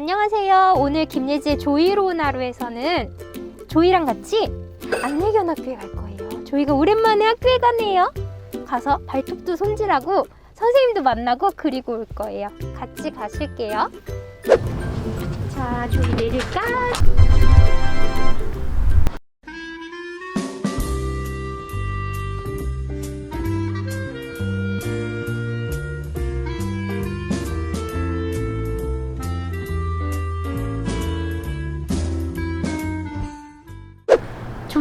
안녕하세요. 오늘 김예지의 조이로운 하루에서는 조이랑 같이 안내견 학교에 갈 거예요. 조이가 오랜만에 학교에 가네요. 가서 발톱도 손질하고 선생님도 만나고 그리고 올 거예요. 같이 가실게요. 자, 조이 내릴까?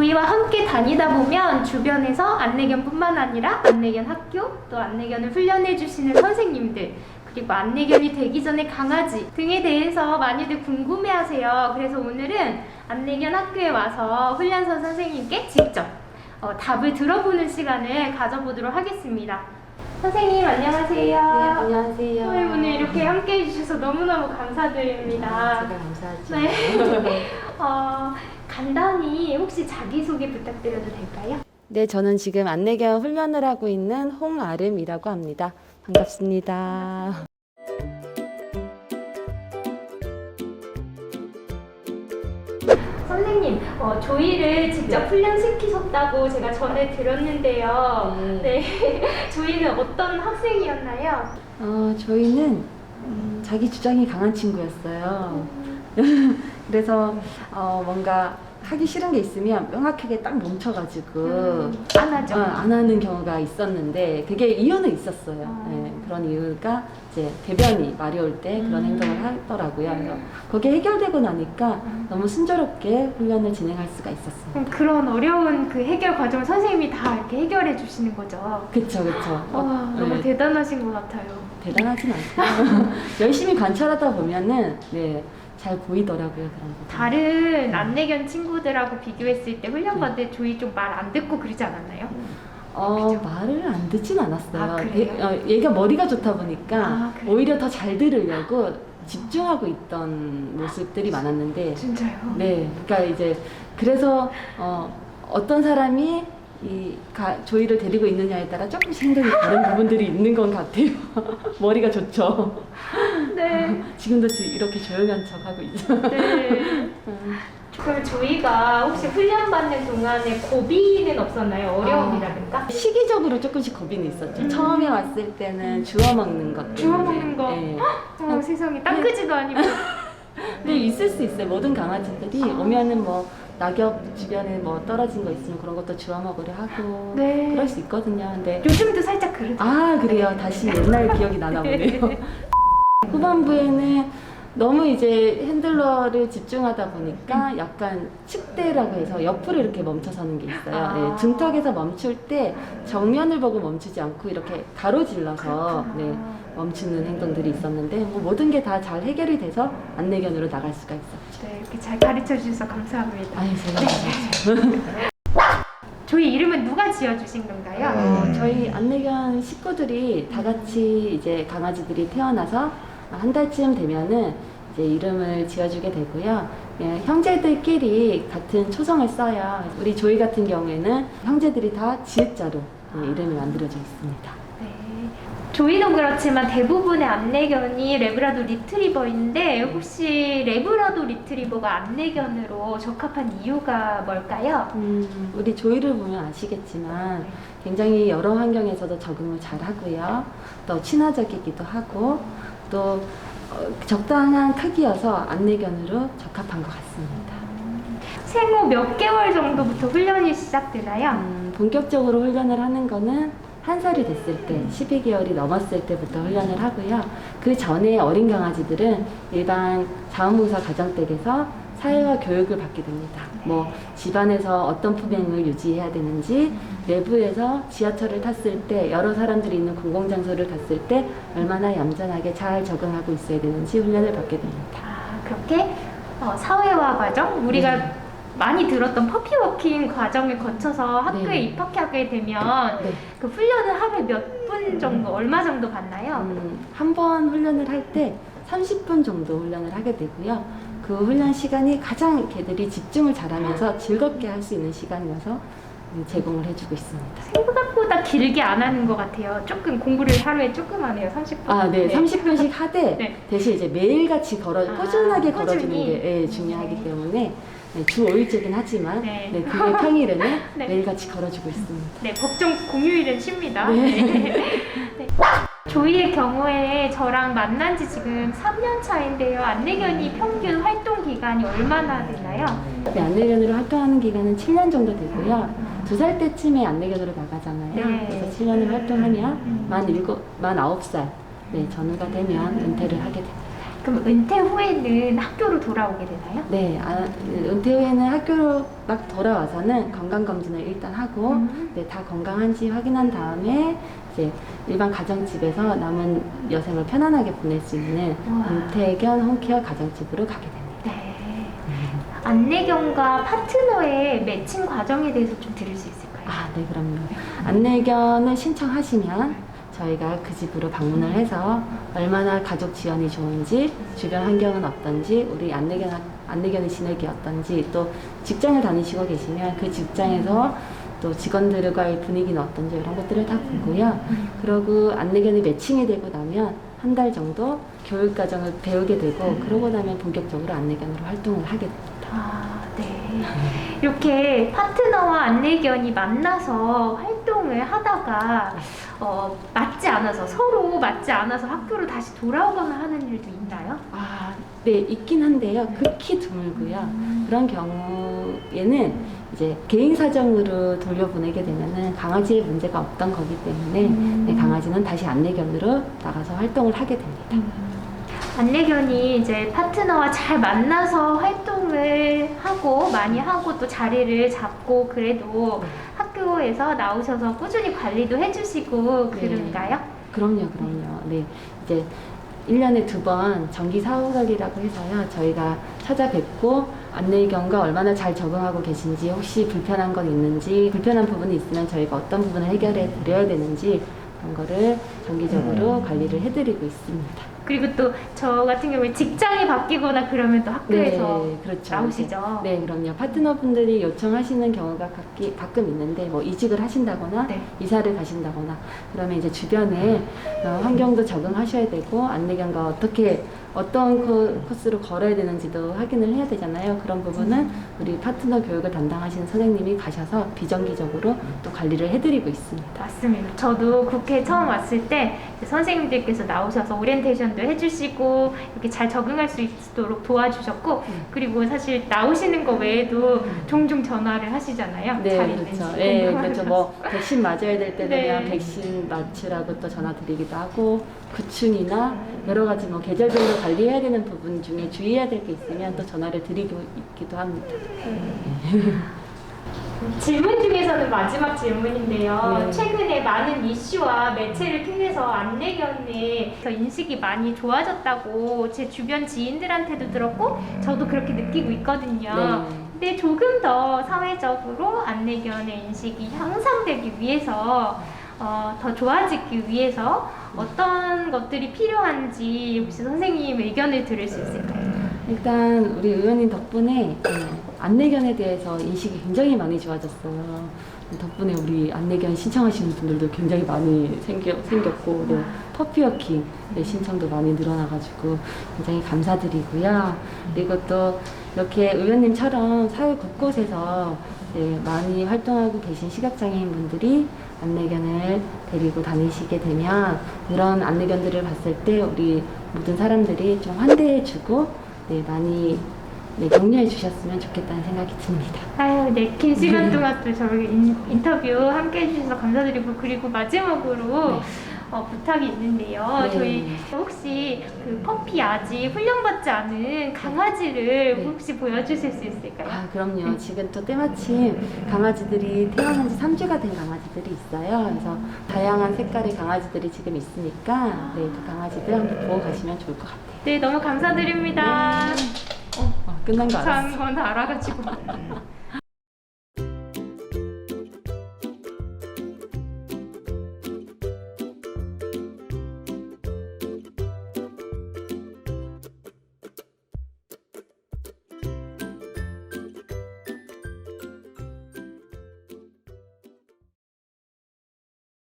조이와 함께 다니다 보면 주변에서 안내견뿐만 아니라 안내견 학교, 또 안내견을 훈련해 주시는 선생님들, 그리고 안내견이 되기 전에 강아지 등에 대해서 많이들 궁금해 하세요. 그래서 오늘은 안내견 학교에 와서 훈련소 선생님께 직접 어, 답을 들어보는 시간을 가져보도록 하겠습니다. 선생님 안녕하세요. 네, 안녕하세요. 선생님 오늘 이렇게 함께 해주셔서 너무너무 감사드립니다. 제가 감사하죠. 네. 어, 간단히 혹시 자기소개 부탁드려도 될까요? 네, 저는 지금 안내견 훈련을 하고 있는 홍아름이라고 합니다. 반갑습니다. 선생님, 어, 조이를 직접 훈련시키셨다고 제가 전에 들었는데요. 네. 조이는 어떤 학생이었나요? 어, 저희는 음, 자기 주장이 강한 친구였어요. 그래서 어, 뭔가 하기 싫은 게 있으면 명확하게 딱 멈춰가지고 음, 안 하죠. 어, 안 하는 경우가 있었는데 그게 이유는 있었어요. 아. 네, 그런 이유가 이제 대변이 마려울 때 그런 음. 행동을 하더라고요. 그래서 그게 해결되고 나니까 너무 순조롭게 훈련을 진행할 수가 있었어요. 그럼 그런 어려운 그 해결 과정을 선생님이 다 이렇게 해결해 주시는 거죠? 그쵸, 그쵸. 어, 와, 너무 네, 대단하신 것 같아요. 대단하진 않고 열심히 관찰하다 보면은 네, 잘 보이더라고요 그런 거. 다른 안내견 친구들하고 비교했을 때 훈련 네. 받을 때 조이 좀 말 안 듣고 그러지 않았나요? 어, 그죠? 말을 안 듣진 않았어요. 아, 그래요? 대- 어, 얘가 머리가 좋다 보니까 아, 그래요? 오히려 더 잘 들으려고 집중하고 있던 모습들이 많았는데 진짜요? 네, 그러니까 이제 그래서 어, 어떤 사람이 이 가, 조이를 데리고 있느냐에 따라 조금씩 행동이 다른 부분들이 있는 것 같아요. 머리가 좋죠. 네. 지금도 지- 이렇게 조용한 척 하고 있죠. 네. 그럼 조이가 혹시 훈련 받는 동안에 고비는 없었나요? 어려움이라든가? 시기적으로 조금씩 고민이 있었죠. 음. 처음에 왔을 때는 주워 먹는 것. 주워 때문에. 먹는 거? 네. 어, 세상에 땅 크지도 아니고. 근데 있을 수 있어요. 모든 강아지들이 아. 오면은 뭐 낙엽 주변에 뭐 떨어진 거 있으면 그런 것도 주워 먹으려 하고 네. 그럴 수 있거든요. 근데 요즘도 살짝 그러죠. 아 그래요. 다시 옛날 기억이 나나 보네요. 후반부에는 너무 이제 핸들러를 집중하다 보니까 약간 측대라고 해서 옆으로 이렇게 멈춰 서는 게 있어요. 아. 네, 등턱에서 멈출 때 정면을 보고 멈추지 않고 이렇게 가로질러서 네, 멈추는 행동들이 있었는데 뭐 모든 게 다 잘 해결이 돼서 안내견으로 나갈 수가 있었죠. 네, 이렇게 잘 가르쳐 주셔서 감사합니다. 아니 제가 조이 이름은 누가 지어주신 건가요? 어, 저희 안내견 식구들이 다 같이 이제 강아지들이 태어나서 한 달쯤 되면은 이제 이름을 지어주게 되고요. 예, 형제들끼리 같은 초성을 써요. 우리 조이 같은 경우에는 형제들이 다 지읒자로 예, 이름이 만들어져 있습니다. 네. 조이도 그렇지만 대부분의 안내견이 레브라도 리트리버인데 혹시 레브라도 리트리버가 안내견으로 적합한 이유가 뭘까요? 음, 우리 조이를 보면 아시겠지만 굉장히 여러 환경에서도 적응을 잘 하고요. 또 친화적이기도 하고 또 어, 적당한 크기여서 안내견으로 적합한 것 같습니다. 생후 몇 개월 정도부터 훈련이 시작되나요? 음, 본격적으로 훈련을 하는 거는 한 살이 됐을 때, 12개월이 넘었을 때부터 훈련을 하고요. 그 전에 어린 강아지들은 일반 자원봉사 가정댁에서 사회화 교육을 받게 됩니다. 뭐 집안에서 어떤 품행을 유지해야 되는지, 내부에서 지하철을 탔을 때 여러 사람들이 있는 공공 장소를 갔을 때 얼마나 얌전하게 잘 적응하고 있어야 되는지 훈련을 받게 됩니다. 아, 그렇게 어, 사회화 과정 우리가 네. 많이 들었던 퍼피워킹 과정을 거쳐서 학교에 네. 입학하게 되면 네. 그 훈련을 하루에 몇 분 정도 얼마 정도 받나요? 음, 한 번 훈련을 할 때 30분 정도 훈련을 하게 되고요. 그 훈련 시간이 가장 개들이 집중을 잘하면서 즐겁게 할 수 있는 시간이어서 제공을 해주고 있습니다. 생각보다 길게 안 하는 것 같아요. 조금 공부를 하루에 조금 하네요. 30분. 아, 네, 30분씩 하되 네. 대신 이제 매일같이 걸어 아, 꾸준하게 걸어주는 꾸준히. 게 예, 중요하기 때문에 네, 주 5일째긴 하지만 네. 네. 그외 평일에는 네. 매일같이 걸어주고 있습니다. 네, 법정 공휴일은 쉽니다. 네. 네. 조이의 경우에 저랑 만난 지 지금 3년 차인데요. 안내견이 평균 활동 기간이 얼마나 되나요? 네, 안내견으로 활동하는 기간은 7년 정도 되고요. 두 살 때쯤에 안내견으로 나가잖아요. 네. 그래서 7년을 활동하면 음. 만 일곱, 만 아홉 살 네, 전후가 되면 은퇴를 하게 됩니다. 그럼 은퇴 후에는 학교로 돌아오게 되나요? 네, 아, 은퇴 후에는 학교로 막 돌아와서는 건강 검진을 일단 하고 음. 네, 다 건강한지 확인한 다음에 이제 일반 가정집에서 남은 여생을 편안하게 보낼 수 있는 우와. 은퇴견 홈케어 가정집으로 가게 됩니다. 네. 안내견과 파트너의 매칭 과정에 대해서 좀 들을 수 있을까요? 아, 네, 그럼요. 안내견을 신청하시면 저희가 그 집으로 방문을 해서 얼마나 가족 지원이 좋은지, 주변 환경은 어떤지, 우리 안내견, 안내견의 지내기 어떤지, 또 직장을 다니시고 계시면 그 직장에서 또 직원들과의 분위기는 어떤지 이런 것들을 다 보고요. 그러고 안내견이 매칭이 되고 나면 한 달 정도 교육 과정을 배우게 되고 그러고 나면 본격적으로 안내견으로 활동을 하게 됩니다. 아, 네. 이렇게 파트너와 안내견이 만나서 활동을 하다가 어, 맞지 않아서 서로 맞지 않아서 학교로 다시 돌아오거나 하는 일도 있나요? 아, 네, 있긴 한데요. 극히 드물고요. 그런 경우에는 이제 개인 사정으로 돌려보내게 되면은 강아지의 문제가 없던 거기 때문에 음. 네, 강아지는 다시 안내견으로 나가서 활동을 하게 됩니다. 안내견이 이제 파트너와 잘 만나서 활동을 하고 많이 하고 또 자리를 잡고 그래도 네. 학교에서 나오셔서 꾸준히 관리도 해주시고 네. 그런가요? 그럼요, 그럼요. 네, 이제 1년에 두 번 정기 사후관리라고 해서요. 저희가 찾아뵙고 안내견과 얼마나 잘 적응하고 계신지, 혹시 불편한 건 있는지, 불편한 부분이 있으면 저희가 어떤 부분을 해결해 드려야 되는지 그런 거를 정기적으로 관리를 해드리고 있습니다. 그리고 또 저 같은 경우에 직장이 바뀌거나 그러면 또 학교에서 네, 그렇죠. 나오시죠? 네, 그럼요. 파트너분들이 요청하시는 경우가 가끔, 가끔 있는데, 뭐 이직을 하신다거나, 네. 이사를 가신다거나, 그러면 이제 주변에 어, 환경도 적응하셔야 되고, 안내견과 어떻게, 어떤 코, 코스로 걸어야 되는지도 확인을 해야 되잖아요. 그런 부분은 우리 파트너 교육을 담당하시는 선생님이 가셔서 비정기적으로 또 관리를 해드리고 있습니다. 맞습니다. 저도 국회 처음 왔을 때 선생님들께서 나오셔서 오리엔테이션도 해주시고 이렇게 잘 적응할 수 있도록 도와주셨고 음. 그리고 사실 나오시는 거 외에도 종종 전화를 하시잖아요. 네, 잘 있는지 그렇죠. 네. 그렇죠. 뭐 백신 맞아야 될 때는 네. 그냥 백신 맞추라고 또 전화 드리기도 하고 구충이나 여러 가지 뭐 계절별로 관리해야 되는 부분 중에 주의해야 될 게 있으면 또 전화를 드리고 있기도 합니다. 질문 중에서는 마지막 질문인데요. 네. 최근에 많은 이슈와 매체를 통해서 안내견의 더 인식이 많이 좋아졌다고 제 주변 지인들한테도 들었고 저도 그렇게 느끼고 있거든요. 네. 근데 조금 더 사회적으로 안내견의 인식이 향상되기 위해서 어, 더 좋아지기 위해서 어떤 것들이 필요한지 혹시 선생님 의견을 들을 수 있을까요? 일단 우리 의원님 덕분에 네, 안내견에 대해서 인식이 굉장히 많이 좋아졌어요. 덕분에 우리 안내견 신청하시는 분들도 굉장히 많이 생겨, 생겼고 네, 퍼피워킹 네, 신청도 많이 늘어나가지고 굉장히 감사드리고요. 그리고 또 이렇게 의원님처럼 사회 곳곳에서 네, 많이 활동하고 계신 시각장애인 분들이 안내견을 데리고 다니시게 되면 이런 안내견들을 봤을 때 우리 모든 사람들이 좀 환대해주고 네, 많이 네, 격려해 주셨으면 좋겠다는 생각이 듭니다. 아유, 네. 긴 시간 동안 또 저희 인, 인터뷰 함께 해주셔서 감사드리고, 그리고 마지막으로 네. 어, 부탁이 있는데요. 네. 저희 혹시 그 퍼피 아직 훈련받지 않은 강아지를 네. 혹시 보여주실 수 있을까요? 아, 그럼요. 지금 또 때마침 강아지들이 태어난 지 3주가 된 강아지들이 있어요. 그래서 다양한 색깔의 강아지들이 지금 있으니까 네, 그 강아지들 한번 보고 가시면 좋을 것 같아요. 네, 너무 감사드립니다. 어, 끝난 거 알았어. 건 알아가지고.